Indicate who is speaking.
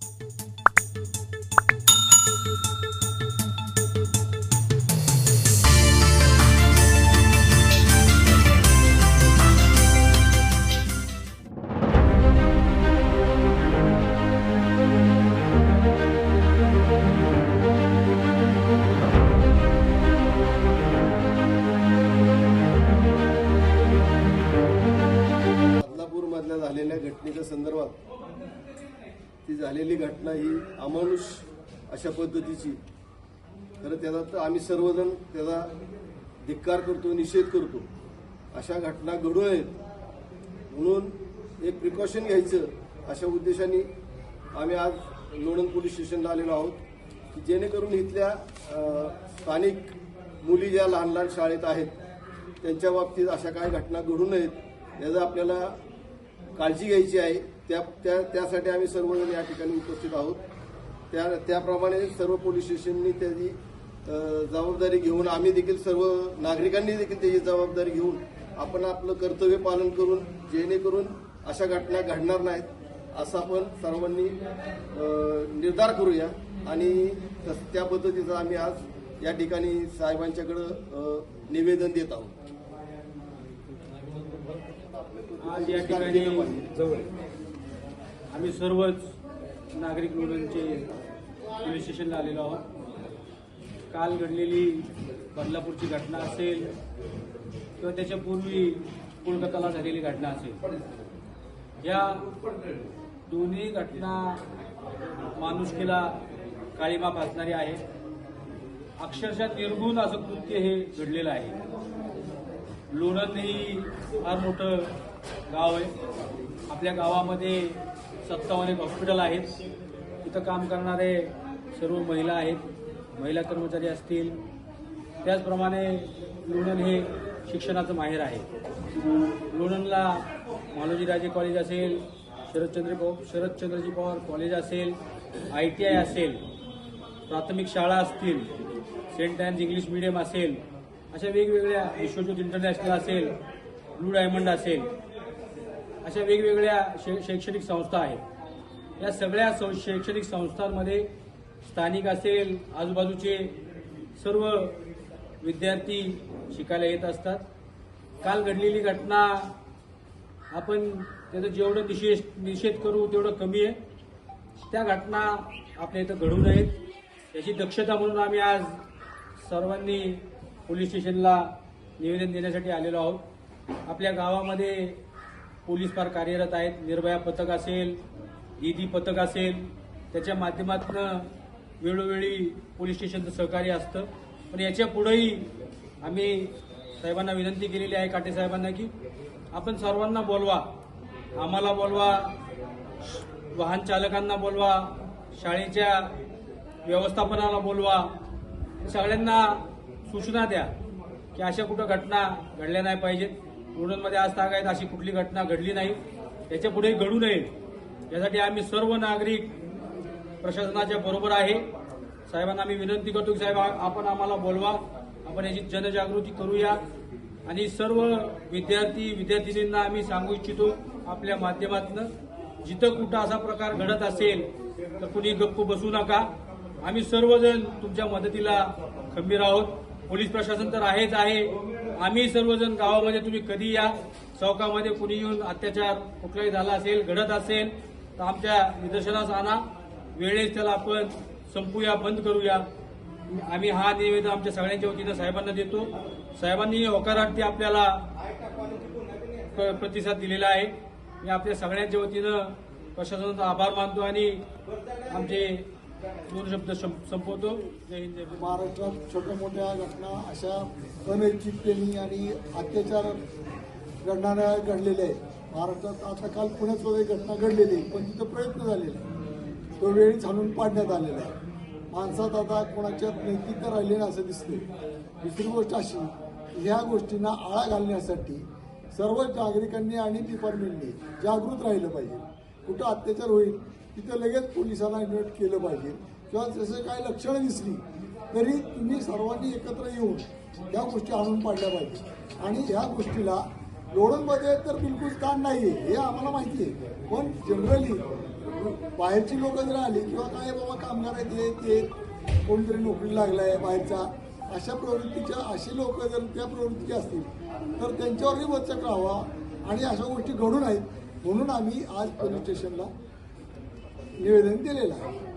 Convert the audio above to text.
Speaker 1: Thank you. ती झालेली घटना ही अमानुष अशा पद्धतीची. तर त्याचा तर आम्ही सर्वजण त्याचा धिक्कार करतो निषेध करतो. अशा घटना घडू नयेत. म्हणून एक प्रिकॉशन घ्यायचं अशा उद्देशाने आम्ही आज लोणंद पोलीस स्टेशनला आलेलो आहोत की जेणेकरून इथल्या स्थानिक मुली ज्या लहान लहान शाळेत आहेत त्यांच्या बाबतीत अशा काही घटना घडू नयेत. याचा आपल्याला काळजी घ्यायची आहे. त्या त्या त्यासाठी आम्ही सर्वजण या ठिकाणी उपस्थित आहोत. त्या त्याप्रमाणे सर्व पोलीस स्टेशननी त्याची जबाबदारी घेऊन आम्ही देखील सर्व नागरिकांनी देखील त्याची जबाबदारी घेऊन आपण आपलं कर्तव्य पालन करून जेणेकरून अशा घटना घडणार नाहीत असं आपण सर्वांनी निर्धार करूया. आणि तस- त्या पद्धतीचं आम्ही आज या ठिकाणी साहेबांच्याकडं निवेदन देत आहोत.
Speaker 2: आज या ठिकाणी आम्ही सर्वच नागरिक लोणंदचे पोलीस स्टेशनला आलेलो आहोत. काल घडलेली बदलापूरची घटना असेल किंवा त्याच्यापूर्वी कोलकाताला झालेली घटना असेल या दोन्ही घटना माणुसकीला काळीमा फासणारी आहे. अक्षरशः निर्गुण असं कृत्य हे घडलेलं आहे. लोणंद ही फार मोठं गाव आहे. आपल्या गावामध्ये सत्तावन्न एक हॉस्पिटल आहेत. तिथं काम करणारे सर्व महिला आहेत. महिला कर्मचारी असतील. त्याचप्रमाणे लोणंद हे शिक्षणाचं माहेर आहे. लोणंदला मालोजीराजे कॉलेज असेल शरदचंद्र पव शरदचंद्रजी पवार कॉलेज असेल आय टी आय असेल प्राथमिक शाळा असतील सेंट अँड इंग्लिश मिडियम असेल अशा वेगवेगळ्या विश्वज्योत इंटरनॅशनल असेल ब्लू डायमंड असेल अशा वेगवेगळ्या शै शैक्षणिक संस्था आहेत. या सगळ्या सं शैक्षणिक संस्थांमध्ये स्थानिक असेल आजूबाजूचे सर्व विद्यार्थी शिकायला येत असतात. काल घडलेली घटना आपण त्याचं जेवढं निषेध निषेध करू तेवढं कमी आहे. त्या घटना आपल्या इथं घडू नयेत. याची दक्षता म्हणून आम्ही आज सर्वांनी पोलीस स्टेशनला निवेदन देण्यासाठी आलेलो आहोत. आपल्या गावामध्ये पोलीस फार कार्यरत आहेत. निर्भया पथक असेल ईदी पथक असेल त्याच्या माध्यमातून वेळोवेळी पोलीस स्टेशनचं सहकार्य असतं. पण याच्या पुढेही आम्ही साहेबांना विनंती केलेली आहे काटे साहेबांना की आपण सर्वांना बोलवा. आम्हाला बोलवा वाहन चालकांना बोलवा शाळेच्या व्यवस्थापनाला बोलवा. सगळ्यांना सूचना द्या की अशा कुठं घटना घडल्या नाही पाहिजेत. लोणंदमध्ये आज तागायत अशी कुठली घटना घडली नाही. याच्यापुढे घडू नये. यासाठी आम्ही सर्व नागरिक प्रशासनाच्या बरोबर आहे. साहेबांना आम्ही विनंती करतो की साहेब आपण आम्हाला बोलवा. आपण याची जनजागृती करूया. आणि सर्व विद्यार्थी विद्यार्थिनींना आम्ही सांगू इच्छितो आपल्या माध्यमातून जिथं कुठं असा प्रकार घडत असेल तर कुणी गप्प बसू नका. आम्ही सर्वजण तुमच्या मदतीला खंबीर आहोत. पोलीस प्रशासन तर आहेच आहे. आम्ही सर्वजण गावामध्ये तुम्ही कधी या? चौकामध्ये कुणी येऊन अत्याचार कुठलाही झाला असेल घडत असेल तर आमच्या निदर्शनास आणा. वेळेस त्याला आपण संपूया बंद करूया. आम्ही हा निवेदन आमच्या सगळ्यांच्या वतीनं साहेबांना देतो. साहेबांनी होकारार्थी आपल्याला प्रतिसाद दिलेला आहे. मी आपल्या सगळ्यांच्या वतीनं प्रशासनाचा आभार मानतो आणि आमचे दोन शब्द संपवतो. जय हिंद जय
Speaker 3: महाराष्ट्रात छोट्या मोठ्या घटना अशा अनैतिकतेने आणि अत्याचार घडणाऱ्या घडलेल्या आहेत. महाराष्ट्रात आता काल पुण्यात सुद्धा घटना घडलेली आहे, पण तिथं प्रयत्न झालेला आहे. तो वेळी हाणून पाडण्यात आलेला आहे. माणसात आता कोणाच्यात नैतिकता राहिली ना असं दिसते दुसरी गोष्ट अशी ह्या गोष्टींना आळा घालण्यासाठी सर्व नागरिकांनी आणि डिपार्टमेंटने जागृत राहिलं पाहिजे. कुठं अत्याचार होईल तिथं लगेच पोलिसांना इन्व्हाइट केलं पाहिजे. किंवा जसं काय लक्षणं दिसली तरी तुम्ही सर्वांनी एकत्र येऊन या गोष्टी आणून पाडल्या पाहिजे. आणि ह्या गोष्टीला लोणंदमध्ये तर बिलकुल ताण नाही आहे हे आम्हाला माहिती आहे. पण जनरली बाहेरची लोक जर आली किंवा काय बाबा कामगार आहेत ते कोणतरी नोकरी आहे बाहेरचा अशा प्रवृत्तीच्या अशी लोक जर त्या प्रवृत्तीची असतील तर त्यांच्यावरही वचक राहावा. आणि अशा गोष्टी घडून आहेत म्हणून आम्ही आज पोलीस स्टेशनला निवेदन दिलेलं आहे